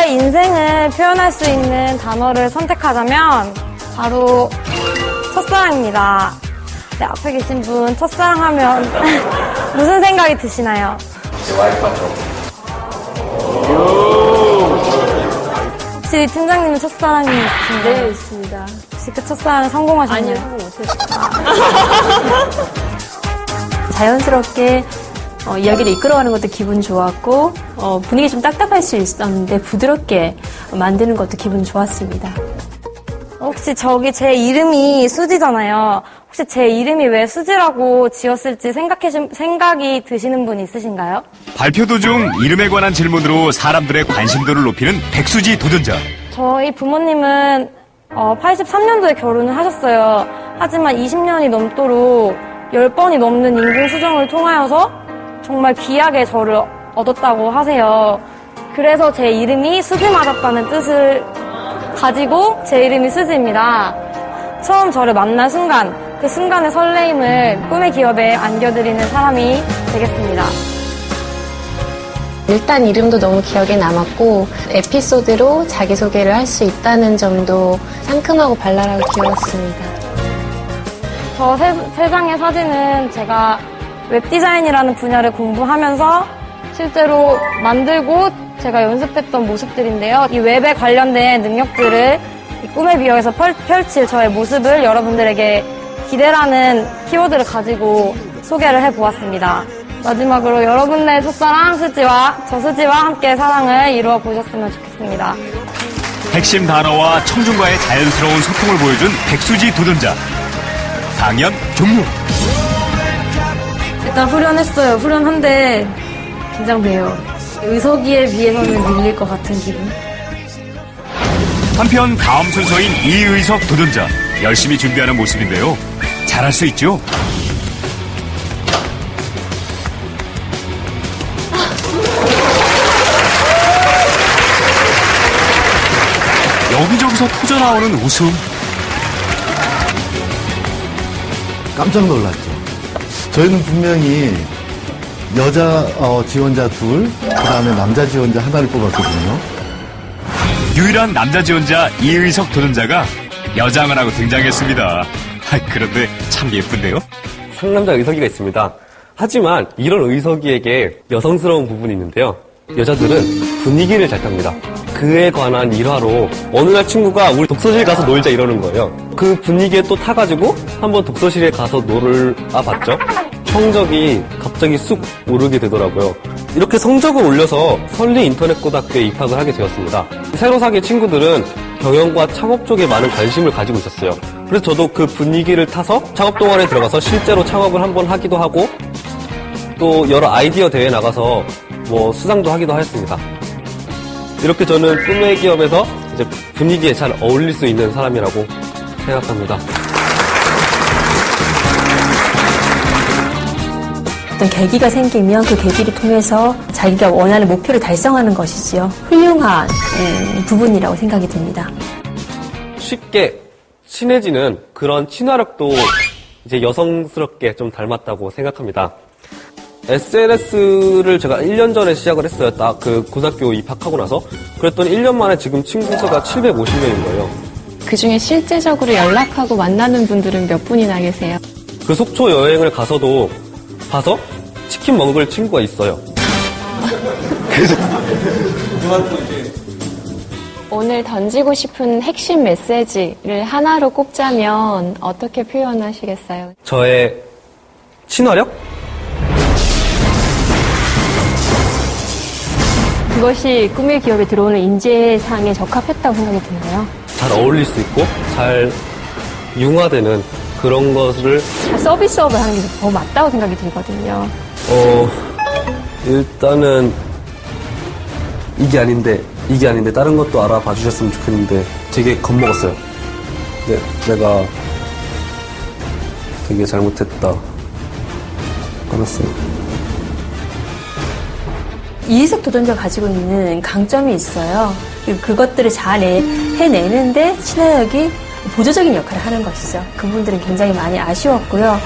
저의 인생을 표현할 수 있는 단어를 선택하자면 바로 첫사랑입니다. 네, 앞에 계신 분 첫사랑 하면 무슨 생각이 드시나요? 제 와이프 같죠. 혹시 팀장님은 첫사랑이 있으신가요? 네, 있습니다. 혹시 그 첫사랑 성공하셨나요? 아니요, 성공 못했어요. 자연스럽게 어, 이야기를 이끌어가는 것도 기분 좋았고 어, 분위기 좀 딱딱할 수 있었는데 부드럽게 만드는 것도 기분 좋았습니다. 혹시 저기 제 이름이 수지잖아요. 혹시 제 이름이 왜 수지라고 지었을지 생각해 생각이 드시는 분 있으신가요? 발표 도중 이름에 관한 질문으로 사람들의 관심도를 높이는 백수지 도전자. 저희 부모님은 어, 83년도에 결혼을 하셨어요. 하지만 20년이 넘도록 10번이 넘는 인공수정을 통하여서 정말 귀하게 저를 얻었다고 하세요. 그래서 제 이름이 수지 맞았다는 뜻을 가지고 제 이름이 수지입니다. 처음 저를 만난 순간, 그 순간의 설레임을 꿈의 기업에 안겨드리는 사람이 되겠습니다. 일단 이름도 너무 기억에 남았고 에피소드로 자기소개를 할 수 있다는 점도 상큼하고 발랄하고 귀여웠습니다. 저 세, 세 장의 사진은 제가 웹디자인이라는 분야를 공부하면서 실제로 만들고 제가 연습했던 모습들인데요. 이 웹에 관련된 능력들을 이 꿈의 비어에서 펼, 펼칠 저의 모습을 여러분들에게 기대라는 키워드를 가지고 소개를 해보았습니다. 마지막으로 여러분의 첫사랑 수지와 저 수지와 함께 사랑을 이루어 보셨으면 좋겠습니다. 핵심 단어와 청중과의 자연스러운 소통을 보여준 백수지 도전자. 강연 종료. 일단 후련했어요. 후련한데 긴장돼요. 의석이에 비해서는 밀릴 것 같은 기분. 한편 다음 순서인 이의석 도전자. 열심히 준비하는 모습인데요. 잘할 수 있죠? 여기저기서 터져나오는 웃음. 깜짝 놀랐죠. 저희는 분명히 여자 어, 지원자 둘, 그 다음에 남자 지원자 하나를 뽑았거든요. 유일한 남자 지원자 이의석 도전자가 여장을 하고 등장했습니다. 아, 그런데 참 예쁜데요? 상남자 의석이가 있습니다. 하지만 이런 의석이에게 여성스러운 부분이 있는데요. 여자들은 분위기를 잘 탑니다. 그에 관한 일화로 어느 날 친구가 우리 독서실 가서 놀자 이러는 거예요. 그 분위기에 또 타가지고 한번 독서실에 가서 놀아 봤죠. 성적이 갑자기 쑥 오르게 되더라고요. 이렇게 성적을 올려서 설리 인터넷고등학교에 입학을 하게 되었습니다. 새로 사귄 친구들은 경영과 창업 쪽에 많은 관심을 가지고 있었어요. 그래서 저도 그 분위기를 타서 창업 동아리에 들어가서 실제로 창업을 한번 하기도 하고 또 여러 아이디어 대회 나가서 뭐 수상도 하기도 했습니다. 이렇게 저는 꿈의 기업에서 이제 분위기에 잘 어울릴 수 있는 사람이라고 생각합니다. 어떤 계기가 생기면 그 계기를 통해서 자기가 원하는 목표를 달성하는 것이지요. 훌륭한 음, 부분이라고 생각이 듭니다. 쉽게 친해지는 그런 친화력도 이제 여성스럽게 좀 닮았다고 생각합니다. SNS를 제가 1년 전에 시작을 했어요. 딱 그 고등학교 입학하고 나서. 그랬더니 1년 만에 지금 친구 수가 750명인 거예요. 그 중에 실제적으로 연락하고 만나는 분들은 몇 분이나 계세요? 그 속초 여행을 가서도 가서 치킨 먹을 친구가 있어요. 그래서 오늘 던지고 싶은 핵심 메시지를 하나로 꼽자면 어떻게 표현하시겠어요? 저의 친화력? 그것이 꿈의 기업에 들어오는 인재상에 적합했다고 생각이 드나요? 잘 어울릴 수 있고 잘 융화되는 그런 것을 서비스업을 하는 게 더 맞다고 생각이 들거든요. 어 일단은 이게 아닌데 이게 아닌데 다른 것도 알아봐 주셨으면 좋겠는데 되게 겁먹었어요. 네, 내가 되게 잘못했다. 알았어요. 이희석 도전자가 가지고 있는 강점이 있어요. 그것들을 잘 해- 해내는데 친화력이 보조적인 역할을 하는 것이죠. 그분들은 굉장히 많이 아쉬웠고요.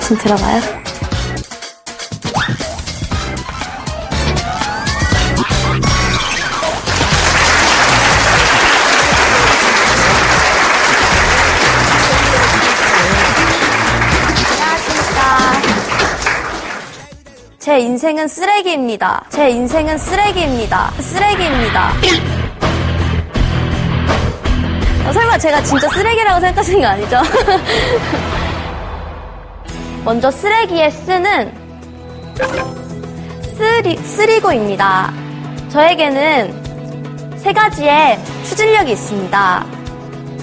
지금 들어가요? 제 인생은 쓰레기입니다. 제 인생은 쓰레기입니다. 쓰레기입니다. 어, 설마 제가 진짜 쓰레기라고 생각하시는 거 아니죠? 먼저 쓰레기의 쓰는 쓰리, 쓰리고입니다. 저에게는 세 가지의 추진력이 있습니다.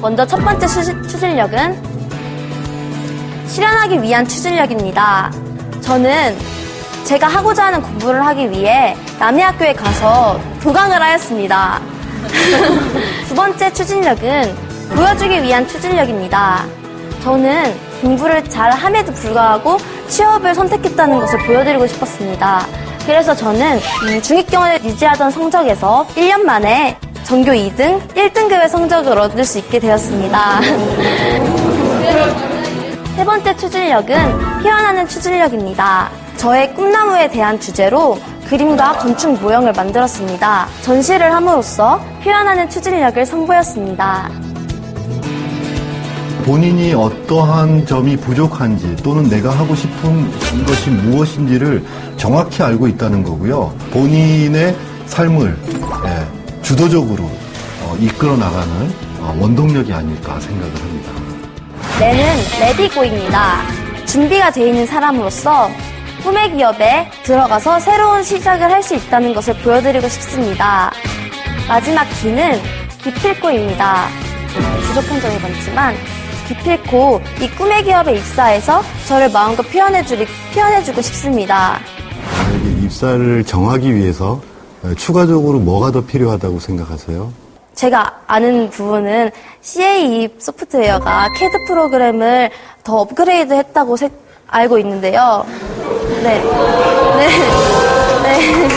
먼저 첫 번째 추, 추진력은 실현하기 위한 추진력입니다. 저는 제가 하고자 하는 공부를 하기 위해 남의 학교에 가서 도강을 하였습니다. 두 번째 추진력은 보여주기 위한 추진력입니다. 저는 공부를 잘 함에도 불구하고 취업을 선택했다는 것을 보여드리고 싶었습니다. 그래서 저는 이 중익경을 유지하던 성적에서 1년 만에 전교 2등, 1등급의 성적을 얻을 수 있게 되었습니다. 세 번째 추진력은 피어나는 추진력입니다. 저의 꿈나무에 대한 주제로 그림과 건축 모형을 만들었습니다. 전시를 함으로써 표현하는 추진력을 선보였습니다. 본인이 어떠한 점이 부족한지 또는 내가 하고 싶은 것이 무엇인지를 정확히 알고 있다는 거고요. 본인의 삶을 예, 주도적으로 어, 이끌어 나가는 어, 원동력이 아닐까 생각을 합니다. 내는 레디고입니다. 준비가 돼 있는 사람으로서 꿈의 기업에 들어가서 새로운 시작을 할 수 있다는 것을 보여드리고 싶습니다. 마지막 기는 기필코입니다. 부족한 점이 많지만 기필코 이 꿈의 기업에 입사해서 저를 마음껏 표현해주리, 표현해주고 싶습니다. 입사를 정하기 위해서 어, 추가적으로 뭐가 더 필요하다고 생각하세요? 제가 아는 부분은 CA 소프트웨어가 CAD 프로그램을 더 업그레이드 했다고 세- 알고 있는데요. 네. 네. 네.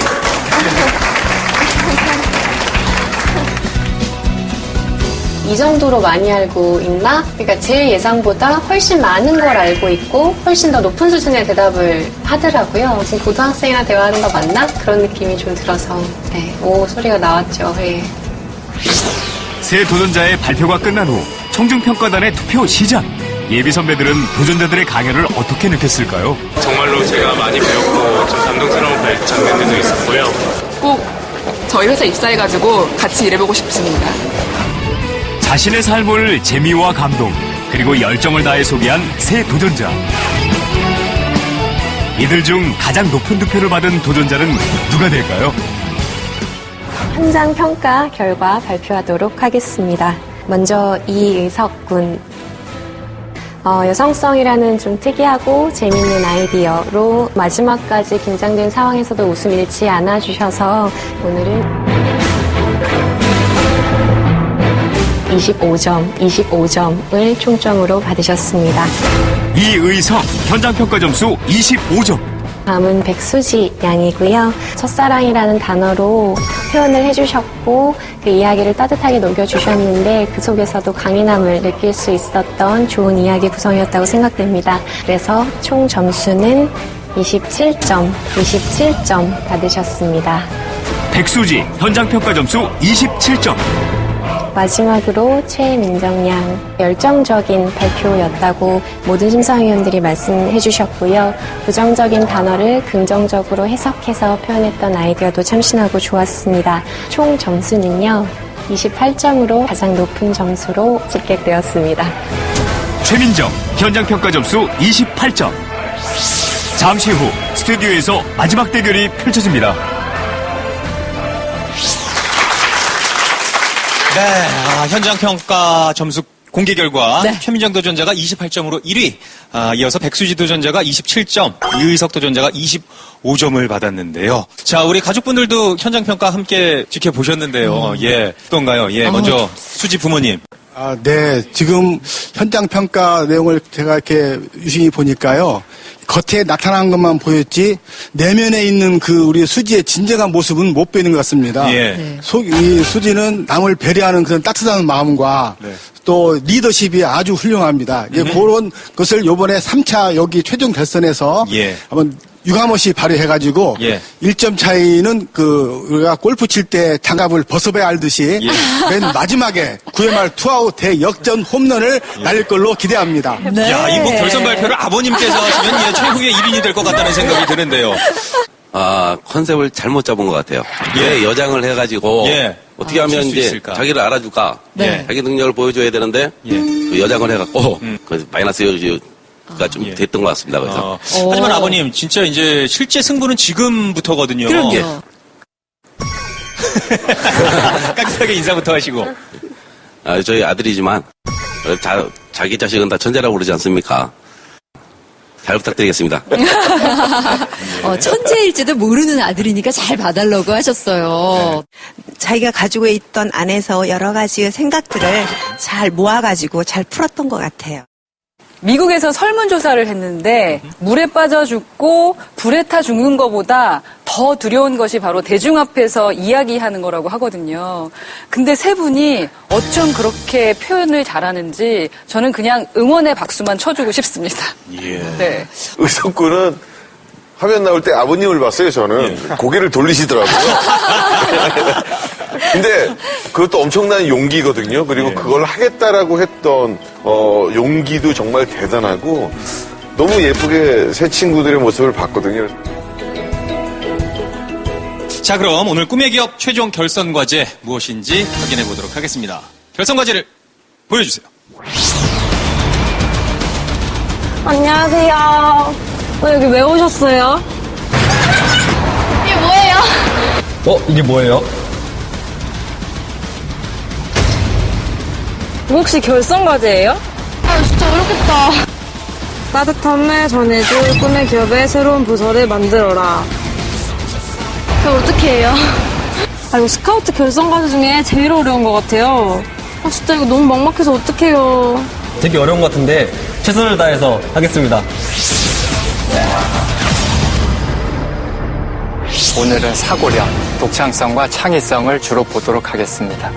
이 정도로 많이 알고 있나? 그러니까 제 예상보다 훨씬 많은 걸 알고 있고 훨씬 더 높은 수준의 대답을 하더라고요. 지금 고등학생이랑 대화하는 거 맞나? 그런 느낌이 좀 들어서 네, 오 소리가 나왔죠. 예. 새 도전자의 발표가 끝난 후 청중평가단의 투표 시작. 예비 선배들은 도전자들의 강연을 어떻게 느꼈을까요? 정말로 제가 많이 배웠고 좀 감동스러운 발- 장면들도 있었고요. 꼭 저희 회사 입사해가지고 같이 일해보고 싶습니다. 자신의 삶을 재미와 감동 그리고 열정을 다해 소개한 새 도전자. 이들 중 가장 높은 득표를 받은 도전자는 누가 될까요? 현장 평가 결과 발표하도록 하겠습니다. 먼저 이의석 군. 어, 여성성이라는 좀 특이하고 재밌는 아이디어로 마지막까지 긴장된 상황에서도 웃음 잃지 않아 주셔서 오늘은 25점, 25점을 총점으로 받으셨습니다. 이의석 현장 평가 점수 25점. 다음은 백수지 양이고요. 첫사랑이라는 단어로 표현을 해주셨고 그 이야기를 따뜻하게 녹여주셨는데 그 속에서도 강인함을 느낄 수 있었던 좋은 이야기 구성이었다고 생각됩니다. 그래서 총 점수는 27점, 27점 받으셨습니다. 백수지 현장 평가 점수 27점. 마지막으로 최민정 양 열정적인 발표였다고 모든 심사위원들이 말씀해 주셨고요. 부정적인 단어를 긍정적으로 해석해서 표현했던 아이디어도 참신하고 좋았습니다. 총 점수는요. 28점으로 가장 높은 점수로 집계되었습니다. 최민정 현장 평가 점수 28점. 잠시 후 스튜디오에서 마지막 대결이 펼쳐집니다. 네, 아, 현장 평가 점수 공개 결과 네. 최민정 도전자가 28점으로 1위, 아, 이어서 백수지 도전자가 27점, 이의석 도전자가 25점을 받았는데요. 자, 우리 가족분들도 현장 평가 함께 지켜보셨는데요. 예, 어떤가요? 예, 먼저 수지 부모님. 아, 네. 지금 현장 평가 내용을 제가 이렇게 유심히 보니까요. 겉에 나타난 것만 보였지 내면에 있는 그 우리 수지의 진정한 모습은 못 보이는 것 같습니다. 예. 속, 이 수지는 남을 배려하는 그런 따뜻한 마음과 네. 또 리더십이 아주 훌륭합니다. 예, 그런 것을 요번에 3차 여기 최종 결선에서 예. 한번 유감없이 발휘해가지고 예. 1점 차이는 그 우리가 골프 칠 때 장갑을 벗어봐야 알듯이 예. 맨 마지막에 9회 말 투아웃 대역전 홈런을 날릴 걸로 기대합니다. 야, 이번 결선 발표를 아버님께서 하시면 예, 최후의 1인이 될 것 같다는 생각이 드는데요. 아, 컨셉을 잘못 잡은 것 같아요. 왜 여장을 해가지고 예. 어떻게 아, 하면 이제 있을까? 자기를 알아줄까? 네. 자기 능력을 보여줘야 되는데 예. 그 여장을 해갖고 그 마이너스 요지 가좀 예. 됐던 것 같습니다. 그래서 어, 하지만 아버님, 진짜 이제 실제 승부는 지금부터거든요. 그럼요. 깍듯하게 인사부터 하시고. 아, 저희 아들이지만 어, 자, 자기 자식은 다 천재라고 그러지 않습니까? 잘 부탁드리겠습니다. 어, 천재일지도 모르는 아들이니까 잘 봐달라고 하셨어요. 자기가 가지고 있던 안에서 여러 가지 생각들을 잘 모아가지고 잘 풀었던 것 같아요. 미국에서 설문조사를 했는데 물에 빠져 죽고 불에 타 죽는 것보다 더 두려운 것이 바로 대중 앞에서 이야기하는 거라고 하거든요. 근데 세 분이 어쩜 그렇게 표현을 잘하는지 저는 그냥 응원의 박수만 쳐주고 싶습니다. 네. 의석군은 화면 나올 때 아버님을 봤어요, 저는. 고개를 돌리시더라고요. 근데 그것도 엄청난 용기거든요. 그리고 그걸 하겠다라고 했던 어, 용기도 정말 대단하고 너무 예쁘게 새 친구들의 모습을 봤거든요. 자, 그럼 오늘 꿈의 기업 최종 결선 과제 무엇인지 확인해 보도록 하겠습니다. 결선 과제를 보여주세요. 안녕하세요. 어, 여기 왜 오셨어요? 이게 뭐예요? 어, 이게 뭐예요? 혹시 결선 과제예요? 아, 진짜 어렵겠다. 따뜻함을 전해줄 꿈의 기업의 새로운 부서를 만들어라. 이거 어떻게 해요? 아, 이거 스카우트 결선 과제 중에 제일 어려운 것 같아요. 아, 진짜 이거 너무 막막해서 어떡해요. 되게 어려운 것 같은데 최선을 다해서 하겠습니다. 오늘은 사고력, 독창성과 창의성을 주로 보도록 하겠습니다.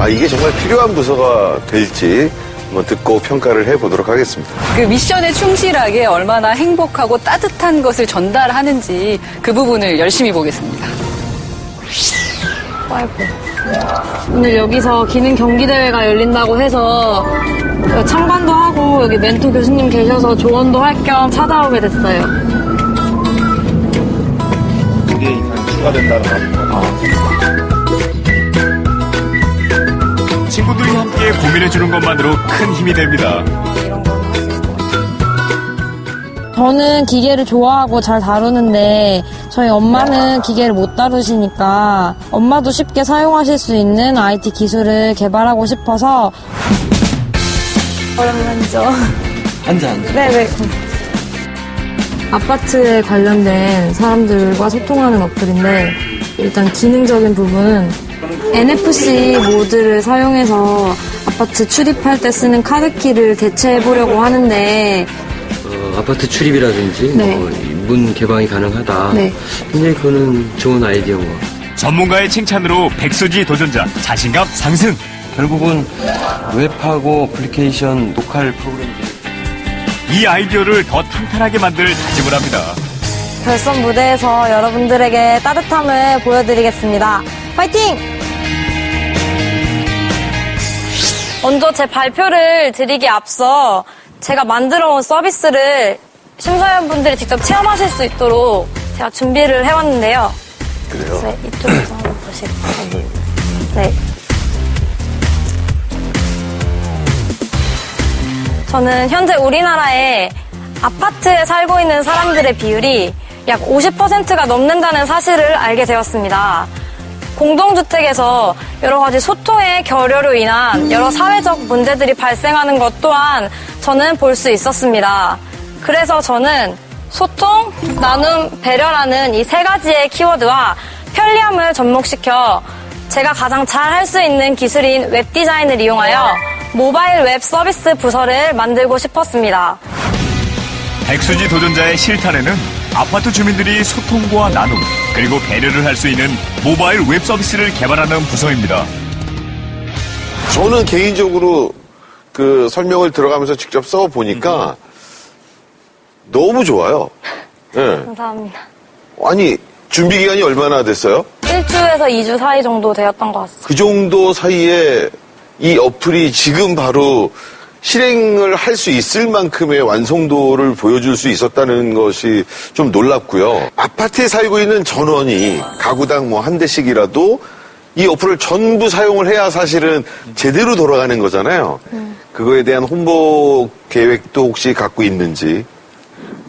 아, 이게 정말 필요한 부서가 될지 한번 듣고 평가를 해보도록 하겠습니다. 그 미션에 충실하게 얼마나 행복하고 따뜻한 것을 전달하는지 그 부분을 열심히 보겠습니다. 아이고. 오늘 여기서 기능 경기 대회가 열린다고 해서 참관도 하고 여기 멘토 교수님 계셔서 조언도 할 겸 찾아오게 됐어요. 이게 이상 추가된다는 친구들이 함께 고민해주는 것만으로 큰 힘이 됩니다. 저는 기계를 좋아하고 잘 다루는데 저희 엄마는 기계를 못 다루시니까 엄마도 쉽게 사용하실 수 있는 IT 기술을 개발하고 싶어서 오랜만이죠. 앉아, 앉아. 네네. 아파트에 관련된 사람들과 소통하는 어플인데 일단 기능적인 부분은 NFC 모드를 사용해서 아파트 출입할 때 쓰는 카드키를 대체해 보려고 하는데 어, 아파트 출입이라든지 네. 뭐, 문 개방이 가능하다. 네. 굉장히 그거는 좋은 아이디어인 것 같아요. 전문가의 칭찬으로 백수지 도전자 자신감 상승. 결국은 웹하고 애플리케이션 로컬 프로그램 이 아이디어를 더 탄탄하게 만들 다짐을 합니다. 결선 무대에서 여러분들에게 따뜻함을 보여드리겠습니다. 파이팅! 먼저 제 발표를 드리기 앞서 제가 만들어 온 서비스를 심사위원분들이 직접 체험하실 수 있도록 제가 준비를 해왔는데요. 그래요? 네, 이쪽에서 한번 보실게요. 네. 저는 현재 우리나라에 아파트에 살고 있는 사람들의 비율이 약 50%가 넘는다는 사실을 알게 되었습니다. 공동주택에서 여러 가지 소통의 결여로 인한 여러 사회적 문제들이 발생하는 것 또한 저는 볼 수 있었습니다. 그래서 저는 소통, 나눔, 배려라는 이 세 가지의 키워드와 편리함을 접목시켜 제가 가장 잘 할 수 있는 기술인 웹 디자인을 이용하여 모바일 웹 서비스 부서를 만들고 싶었습니다. 백수지 도전자의 실탄에는 아파트 주민들이 소통과 나눔 그리고 배려를 할 수 있는 모바일 웹 서비스를 개발하는 부서입니다. 저는 개인적으로 그 설명을 들어가면서 직접 써 보니까 너무 좋아요. 예. 감사합니다. 아니, 준비 기간이 얼마나 됐어요? 1주에서 2주 사이 정도 되었던 것 같습니다. 그 정도 사이에 이 어플이 지금 바로 실행을 할 수 있을 만큼의 완성도를 보여줄 수 있었다는 것이 좀 놀랍고요. 아파트에 살고 있는 전원이 가구당 뭐 한 대씩이라도 이 어플을 전부 사용을 해야 사실은 제대로 돌아가는 거잖아요. 그거에 대한 홍보 계획도 혹시 갖고 있는지.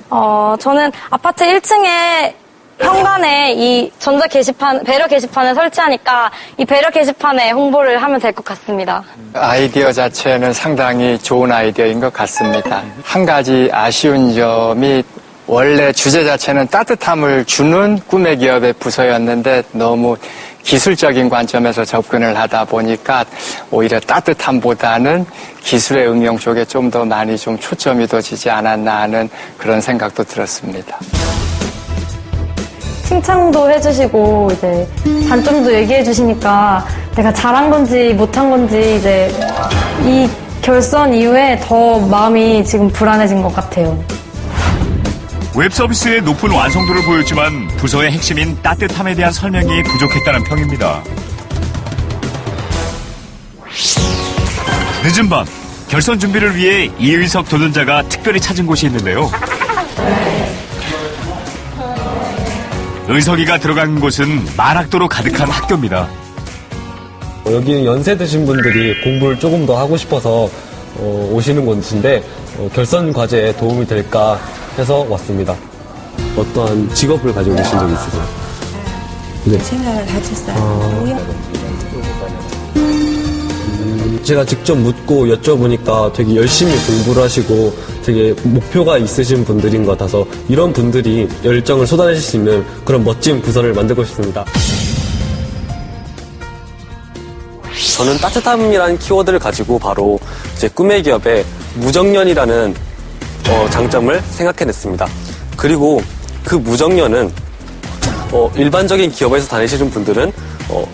어, 저는 아파트 1층에 현관에 이 전자 게시판, 배려 게시판을 설치하니까 이 배려 게시판에 홍보를 하면 될 것 같습니다. 아이디어 자체는 상당히 좋은 아이디어인 것 같습니다. 한 가지 아쉬운 점이 원래 주제 자체는 따뜻함을 주는 꿈의 기업의 부서였는데 너무 기술적인 관점에서 접근을 하다 보니까 오히려 따뜻함보다는 기술의 응용 쪽에 좀 더 많이 좀 초점이 둬지지 않았나 하는 그런 생각도 들었습니다. 칭찬도 해주시고 이제 단점도 얘기해 주시니까 내가 잘한 건지 못한 건지 이제 이 결선 이후에 더 마음이 지금 불안해진 것 같아요. 웹 서비스의 높은 완성도를 보였지만 부서의 핵심인 따뜻함에 대한 설명이 부족했다는 평입니다. 늦은 밤 결선 준비를 위해 이의석 도전자가 특별히 찾은 곳이 있는데요. 의석이가 들어간 곳은 만학도로 가득한 학교입니다. 어, 여기는 연세 드신 분들이 공부를 조금 더 하고 싶어서 어, 오시는 곳인데 어, 결선 과제에 도움이 될까 해서 왔습니다. 어떠한 직업을 가지고 계신 적이 있으세요? 네. 생각을 하셨어요. 제가 직접 묻고 여쭤보니까 되게 열심히 공부를 하시고 되게 목표가 있으신 분들인 것 같아서 이런 분들이 열정을 쏟아내실 수 있는 그런 멋진 부서를 만들고 싶습니다. 저는 따뜻함이라는 키워드를 가지고 바로 제 꿈의 기업의 무정년이라는 어, 장점을 생각해냈습니다. 그리고 그 무정년은 어, 일반적인 기업에서 다니시는 분들은 어,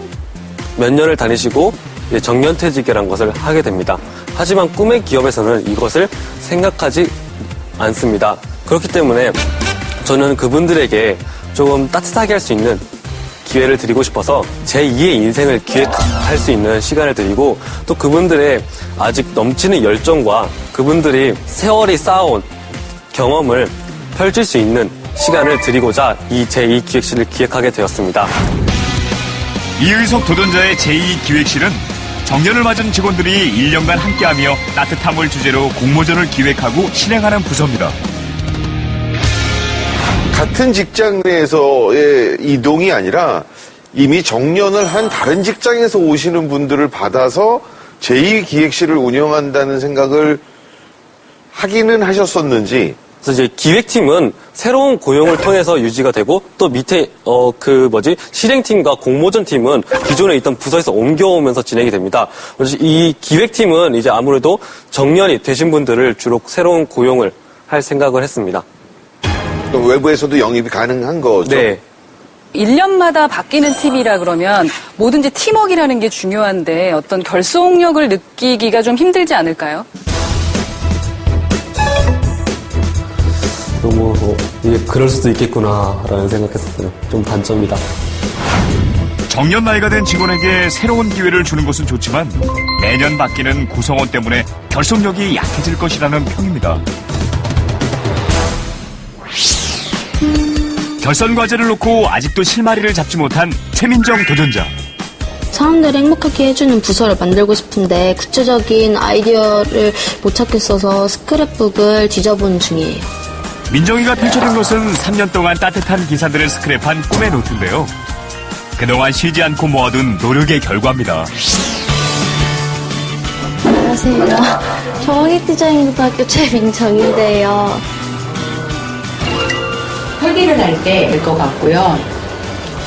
몇 년을 다니시고 정년퇴직이라는 것을 하게 됩니다. 하지만 꿈의 기업에서는 이것을 생각하지 않습니다. 그렇기 때문에 저는 그분들에게 조금 따뜻하게 할 수 있는 기회를 드리고 싶어서 제 2의 인생을 기획할 수 있는 시간을 드리고 또 그분들의 아직 넘치는 열정과 그분들이 세월이 쌓아온 경험을 펼칠 수 있는 시간을 드리고자 이 제2 기획실을 기획하게 되었습니다. 이의석 도전자의 제2 기획실은 정년을 맞은 직원들이 1년간 함께하며 따뜻함을 주제로 공모전을 기획하고 실행하는 부서입니다. 같은 직장 내에서의 이동이 아니라 이미 정년을 한 다른 직장에서 오시는 분들을 받아서 제2기획실을 운영한다는 생각을 하기는 하셨었는지 그래서 이제 기획팀은 새로운 고용을 통해서 유지가 되고 또 밑에 어 그 뭐지 실행팀과 공모전 팀은 기존에 있던 부서에서 옮겨오면서 진행이 됩니다. 그래서 이 기획팀은 이제 아무래도 정년이 되신 분들을 주로 새로운 고용을 할 생각을 했습니다. 또 외부에서도 영입이 가능한 거죠. 네. 1년마다 바뀌는 팀이라 그러면 뭐든지 팀워크라는 게 중요한데 어떤 결속력을 느끼기가 좀 힘들지 않을까요? 너무 어, 이게 그럴 수도 있겠구나라는 생각했었어요. 좀 단점이다. 정년 나이가 된 직원에게 새로운 기회를 주는 것은 좋지만 매년 바뀌는 구성원 때문에 결속력이 약해질 것이라는 평입니다. 결선 과제를 놓고 아직도 실마리를 잡지 못한 최민정 도전자. 사람들을 행복하게 해주는 부서를 만들고 싶은데 구체적인 아이디어를 못 찾겠어서 스크랩북을 뒤져보는 중이에요. 민정이가 펼쳐둔 것은 3년 동안 따뜻한 기사들을 스크랩한 꿈의 노트인데요. 그동안 쉬지 않고 모아둔 노력의 결과입니다. 안녕하세요. 저 황익디자인고등학교 최민정인데요. 설계를 할 때 될 것 같고요.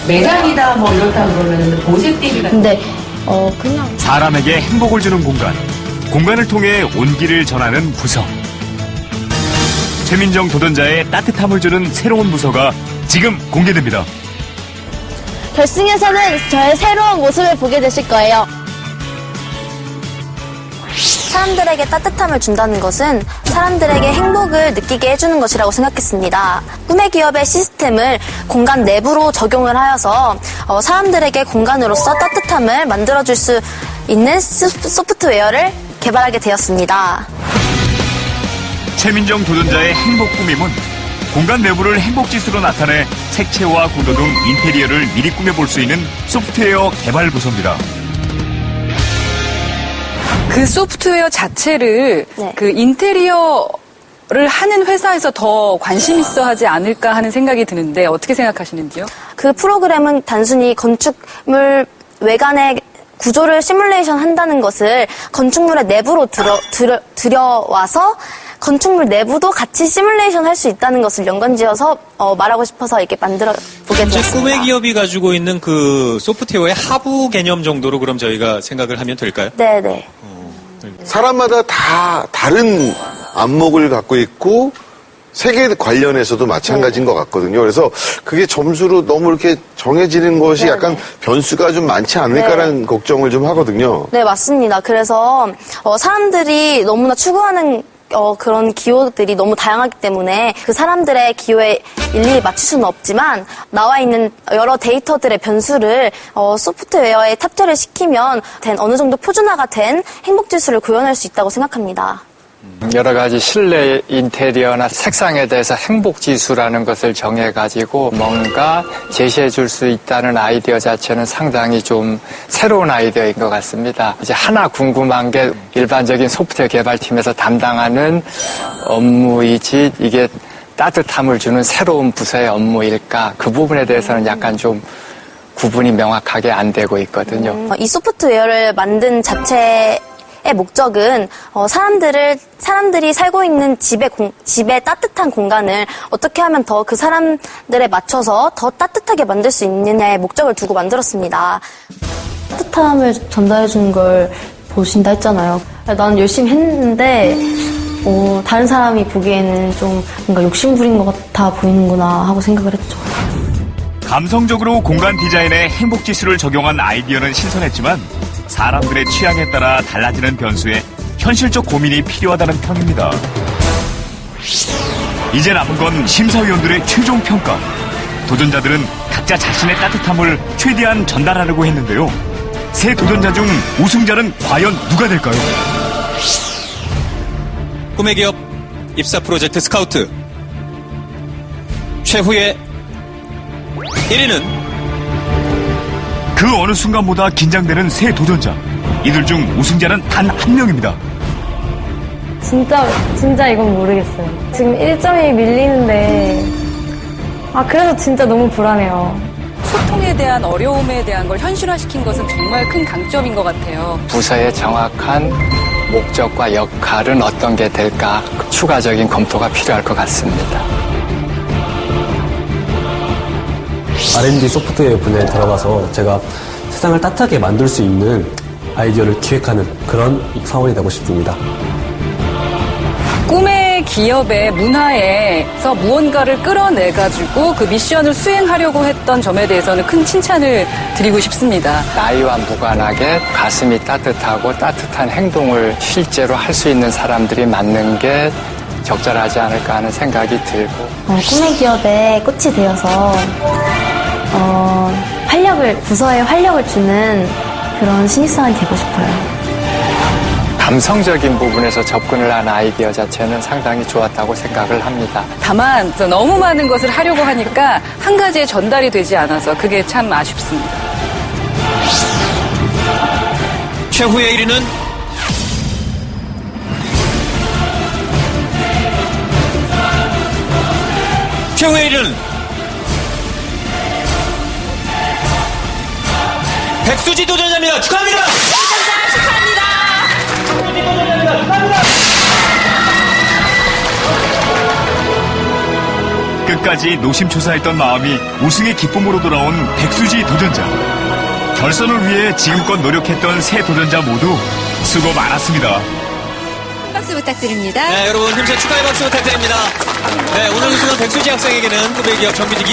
매장이다 뭐 이렇다 그러면 보색대비가 근데 어 그냥 사람에게 행복을 주는 공간. 공간을 통해 온기를 전하는 부서. 최민정 도전자의 따뜻함을 주는 새로운 부서가 지금 공개됩니다. 결승에서는 저의 새로운 모습을 보게 되실 거예요. 사람들에게 따뜻함을 준다는 것은 사람들에게 행복을 느끼게 해주는 것이라고 생각했습니다. 꿈의 기업의 시스템을 공간 내부로 적용을 하여서 어, 사람들에게 공간으로서 따뜻함을 만들어줄 수 있는 소- 소프트웨어를 개발하게 되었습니다. 최민정 도전자의 행복 꾸밈은 공간 내부를 행복지수로 나타내 색채와 구도 등 인테리어를 미리 꾸며볼 수 있는 소프트웨어 개발 부서입니다. 그 소프트웨어 자체를 그 인테리어를 하는 회사에서 더 관심 있어 하지 않을까 하는 생각이 드는데 어떻게 생각하시는지요? 그 프로그램은 단순히 건축물 외관의 구조를 시뮬레이션 한다는 것을 건축물의 내부로 들어, 들여, 들여와서 건축물 내부도 같이 시뮬레이션 할 수 있다는 것을 연관지어서 어, 말하고 싶어서 이렇게 만들어 보게 되었습니다. 꿈의 기업이 가지고 있는 그 소프트웨어의 하부 개념 정도로 그럼 저희가 생각을 하면 될까요? 네네. 사람마다 다 다른 안목을 갖고 있고 세계 관련해서도 마찬가지인 것 같거든요. 그래서 그게 점수로 너무 이렇게 정해지는 것이 약간 변수가 좀 많지 않을까라는 걱정을 좀 하거든요. 네, 맞습니다. 그래서 어, 사람들이 너무나 추구하는 어, 그런 기호들이 너무 다양하기 때문에 그 사람들의 기호에 일일이 맞출 수는 없지만 나와 있는 여러 데이터들의 변수를 어, 소프트웨어에 탑재를 시키면 된 어느 정도 표준화가 된 행복 지수를 구현할 수 있다고 생각합니다. 여러 가지 실내 인테리어나 색상에 대해서 행복 지수라는 것을 정해 가지고 뭔가 제시해 줄 수 있다는 아이디어 자체는 상당히 좀 새로운 아이디어인 것 같습니다. 이제 하나 궁금한 게 일반적인 소프트웨어 개발팀에서 담당하는 업무이지 이게 따뜻함을 주는 새로운 부서의 업무일까 그 부분에 대해서는 약간 좀 구분이 명확하게 안 되고 있거든요. 어, 이 소프트웨어를 만든 자체의 목적은 어, 사람들을 사람들이 살고 있는 집의 공- 집의 따뜻한 공간을 어떻게 하면 더 그 사람들에 맞춰서 더 따뜻하게 만들 수 있느냐의 목적을 두고 만들었습니다. 따뜻함을 전달해 주는 걸 보신다 했잖아요. 나는 열심히 했는데 어, 다른 사람이 보기에는 좀 뭔가 욕심 부린 것 같아 보이는구나 하고 생각을 했죠. 감성적으로 공간 디자인에 행복 지수를 적용한 아이디어는 신선했지만 사람들의 취향에 따라 달라지는 변수에 현실적 고민이 필요하다는 평입니다. 이제 남은 건 심사위원들의 최종 평가. 도전자들은 각자 자신의 따뜻함을 최대한 전달하려고 했는데요. 세 도전자 중 우승자는 과연 누가 될까요? 꿈의 기업 입사 프로젝트 스카우트 최후의 1위는 그 어느 순간보다 긴장되는 세 도전자. 이들 중 우승자는 단 한 명입니다. 진짜 진짜 이건 모르겠어요. 지금 1점이 밀리는데 아 그래서 진짜 너무 불안해요. 소통에 대한 어려움에 대한 걸 현실화시킨 것은 정말 큰 강점인 것 같아요. 부서의 정확한 목적과 역할은 어떤 게 될까 추가적인 검토가 필요할 것 같습니다. R&D 소프트웨어 분야에 들어가서 제가 세상을 따뜻하게 만들 수 있는 아이디어를 기획하는 그런 사원이 되고 싶습니다. 꿈의 기업의 문화에서 무언가를 끌어내가지고 그 미션을 수행하려고 했던 점에 대해서는 큰 칭찬을 드리고 싶습니다. 나이와 무관하게 가슴이 따뜻하고 따뜻한 행동을 실제로 할 수 있는 사람들이 맞는 게 적절하지 않을까 하는 생각이 들고 어, 꿈의 기업에 꽃이 되어서 어, 활력을 부서에 활력을 주는 그런 신입사원이 되고 싶어요. 감성적인 부분에서 접근을 한 아이디어 자체는 상당히 좋았다고 생각을 합니다. 다만 또 너무 많은 것을 하려고 하니까 한 가지에 전달이 되지 않아서 그게 참 아쉽습니다. 최후의 1위는 최후의 1위는 백수지 도전자입니다. 축하합니다. 끝까지 노심초사했던 마음이 우승의 기쁨으로 돌아온 백수지 도전자. 결선을 위해 지금껏 노력했던 세 도전자 모두 수고 많았습니다. 박수 부탁드립니다. 네, 여러분 힘찬 축하의 박수 부탁드립니다. 네, 오늘 우승한 백수지 학생에게는 꿈의 기업 정규직